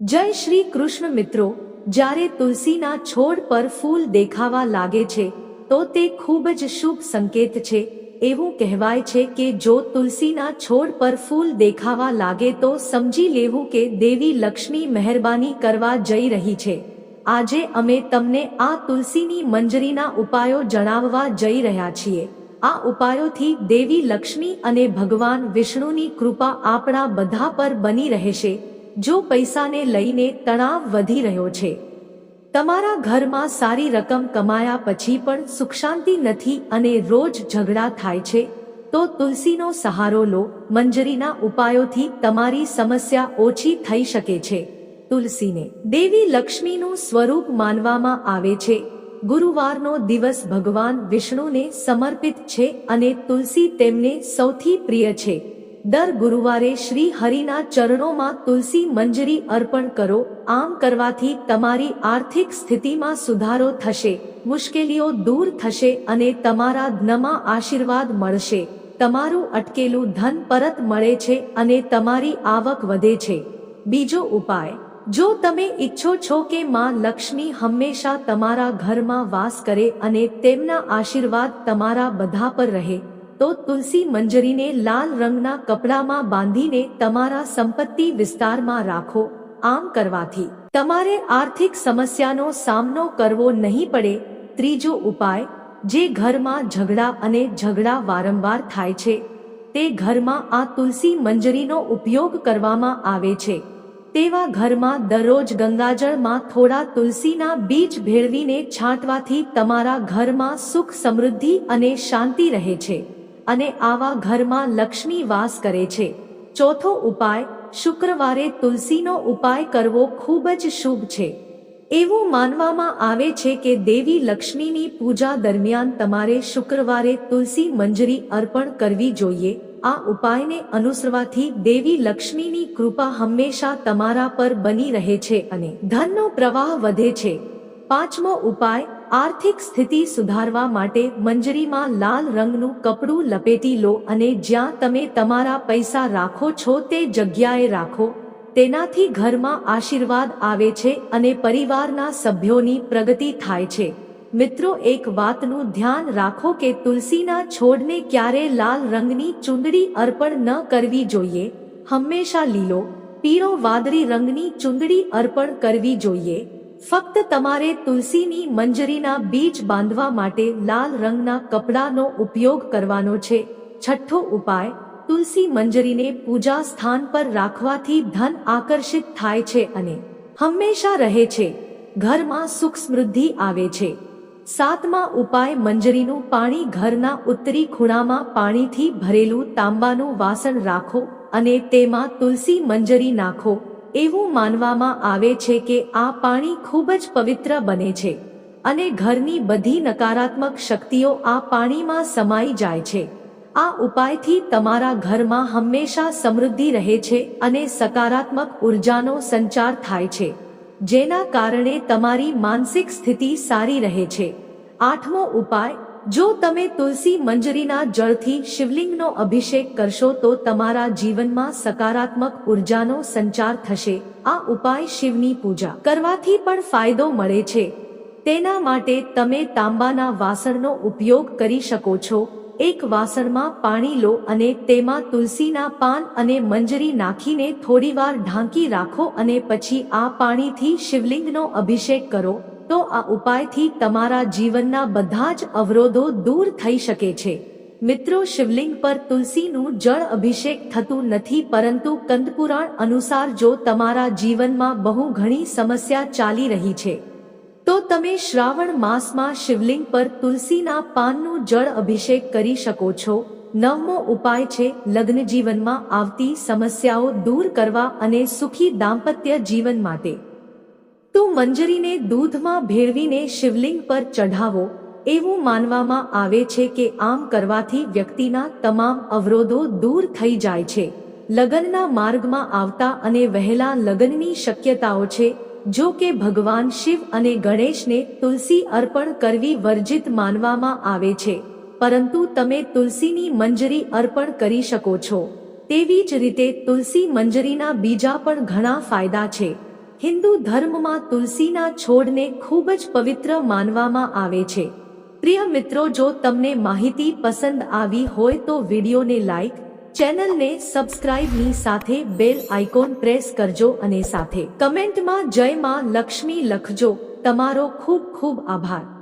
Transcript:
જય શ્રી કૃષ્ણ મિત્રો, જ્યારે તુલસીના છોડ પર ફૂલ દેખાવા લાગે છે, તો તે ખૂબ જ શુભ સંકેત છે. એવું કહેવાય છે કે જો તુલસીના છોડ પર ફૂલ દેખાવા લાગે તો સમજી લેવું કે દેવી લક્ષ્મી મહેરબાની કરવા જઈ રહી છે. આજે અમે તમને આ તુલસીની મંજરીના ઉપાયો જણાવવા જઈ રહ્યા છીએ. આ ઉપાયોથી દેવી લક્ષ્મી અને ભગવાન વિષ્ણુની કૃપા આપણા બધા પર બની રહેશે. જો પૈસાને લઈને તણાવ વધી રહ્યો છે. તમારા ઘરમાં સારી રકમ કમાયા પછી પણ સુખ શાંતિ નથી અને રોજ ઝઘડા થાય છે, તો તુલસીનો સહારો લો, મંજરીના ઉપાયોથી તમારી સમસ્યા ઓછી થઈ શકે છે. તુલસીને દેવી લક્ષ્મીનું સ્વરૂપ માનવામાં આવે છે. ગુરુવારનો દિવસ ભગવાન વિષ્ણુને સમર્પિત છે અને તુલસી તેમને સૌથી પ્રિય છે. દર ગુરુવારે શ્રી હરિના ચરણોમાં તુલસી મંજરી અર્પણ કરો. આમ કરવાથી તમારી આર્થિક સ્થિતિમાં સુધારો થશે, મુશ્કેલીઓ દૂર થશે અને તમારા ધનમાં આશીર્વાદ મળશે. તમારું અટકેલું ધન પરત મળે છે અને તમારી આવક વધે છે. બીજો ઉપાય, જો તમે ઈચ્છો છો કે માં લક્ષ્મી હંમેશા તમારા ઘરમાં વાસ કરે અને તેમના આશીર્વાદ તમારા બધા પર રહે તો તુલસી મંજરીને લાલ રંગના કપડામાં બાંધીને તમારા સંપત્તિ વિસ્તારમાં રાખો, આમ કરવાથી. તમારે આર્થિક સમસ્યાનો સામનો કરવો નહીં પડે. ત્રીજો ઉપાય, જે ઘરમાં ઝઘડા અને ઝઘડા વારંવાર થાય છે, તે ઘરમાં આ તુલસી મંજરીનો ઉપયોગ કરવામાં આવે છે. તેવા ઘરમાં દરરોજ ગંગાજળમાં થોડા તુલસીના બીજ ભેળવીને છાંટવાથી તમારા ઘરમાં સુખ સમૃદ્ધિ અને શાંતિ રહે છે. અને આવા ઘરમાં લક્ષ્મી વાસ કરે છે. ચોથો ઉપાય, શુક્રવારે તુલસીનો ઉપાય કરવો ખૂબ જ શુભ છે. એવું માનવામાં આવે છે કે દેવી લક્ષ્મીની પૂજા દરમિયાન તમારે શુક્રવારે તુલસી મંજરી અર્પણ કરવી જોઈએ. આ ઉપાયને અનુસરવાથી દેવી લક્ષ્મીની કૃપા હંમેશા તમારા પર બની રહે છે અને ધનનો પ્રવાહ વધે છે. પાંચમો ઉપાય આર્થિક સ્થિતિ સુધારવા માટે મંજરીમાં લાલ રંગનું કપડું લપેટી લો અને જ્યાં તમે તમારા પૈસા રાખો છો તે જગ્યાએ રાખો. તેનાથી ઘરમાં આશીર્વાદ આવે છે અને પરિવારના સભ્યોની પ્રગતિ થાય છે. મિત્રો, એક વાતનું ધ્યાન રાખો કે તુલસીના છોડને ક્યારે લાલ રંગની ચૂંદડી અર્પણ ન કરવી જોઈએ. હંમેશા લીલો, પીળો, વાદળી રંગની ચૂંદડી અર્પણ કરવી જોઈએ. ફક્ત તમારે તુલસીની મંજરીના બીજ બાંધવા માટે લાલ રંગના કપડાનો ઉપયોગ કરવાનો છે. છઠ્ઠો ઉપાય, તુલસી મંજરીને પૂજા સ્થાન પર રાખવાથી ધન આકર્ષિત થાય છે અને હંમેશા રહે છે. ઘરમાં સુખ સમૃદ્ધિ આવે છે. સાતમા ઉપાય, મંજરીનું પાણી ઘરના ઉત્તરી ખૂણામાં પાણીથી ભરેલું તાંબાનું વાસણ રાખો અને તેમાં તુલસી મંજરી નાખો. એવું માનવામાં આવે છે કે આ પાણી ખૂબ જ પવિત્ર બને છે અને ઘરની બધી નકારાત્મક શક્તિઓ આ પાણીમાં સમાઈ જાય છે. આ ઉપાયથી તમારા ઘરમાં હંમેશા સમૃદ્ધિ રહે છે અને સકારાત્મક ઉર્જાનો સંચાર થાય છે, જેના કારણે તમારી માનસિક સ્થિતિ સારી રહે છે. આઠમો ઉપાય જો તમે તુલસી મંજરીના જળથી શિવલિંગનો અભિષેક કરશો તો તમારા જીવનમાં સકારાત્મક ઉર્જાનો સંચાર થશે. આ ઉપાય શિવની પૂજા કરવાથી પણ ફાયદો મળે છે. તેના માટે તમે તાંબાના વાસણનો ઉપયોગ કરી શકો છો. એક વાસણમાં પાણી લો અને તેમાં તુલસીના પાન અને મંજરી નાખીને થોડીવાર ઢાંકી રાખો અને પછી આ પાણીથી શિવલિંગનો અભિષેક કરો. તો આ ઉપાયથી તમારા જીવનના બધા જ અવરોધો દૂર થઈ શકે છે. મિત્રો, શિવલિંગ પર તુલસીનું જળ અભિષેક થતું નથી, પરંતુ કંદપુરાણ અનુસાર જો તમારા જીવનમાં બહુ ઘણી સમસ્યા ચાલી રહી છે, તો તમે શ્રાવણ માસમાં શિવલિંગ પર તુલસીના પાનનું જળ અભિષેક કરી શકો છો. નવમો ઉપાય છે લગ્ન જીવનમાં આવતી સમસ્યાઓ દૂર કરવા અને સુખી દાંપત્ય જીવન માટે. તો મંજરીને દૂધમાં ભેળવીને શિવલિંગ પર ચઢાવો. એવું માનવામાં આવે છે કે આમ કરવાથી વ્યક્તિના તમામ અવરોધો દૂર થઈ જાય છે. લગ્નના માર્ગમાં આવતા અને વહેલા લગ્નની શક્યતાઓ છે. જો કે ભગવાન શિવ અને ગણેશને તુલસી અર્પણ કરવી વર્જિત માનવામાં આવે છે. પરંતુ તમે તુલસીની મંજરી અર્પણ કરી શકો છો. તેવી જ રીતે તુલસી મંજરીના બીજા પણ ઘણા ફાયદા છે. હિન્દુ ધર્મમાં તુલસીના છોડને ખૂબ જ પવિત્ર માનવામાં આવે છે. પ્રિય મિત્રો, જો તમને માહિતી પસંદ આવી હોય તો વિડીયોને લાઈક, ચેનલને સબસ્ક્રાઇબની સાથે બેલ આઇકોન પ્રેસ કરજો અને સાથે કમેન્ટમાં જય માં લક્ષ્મી લખજો. તમારો ખૂબ ખૂબ આભાર.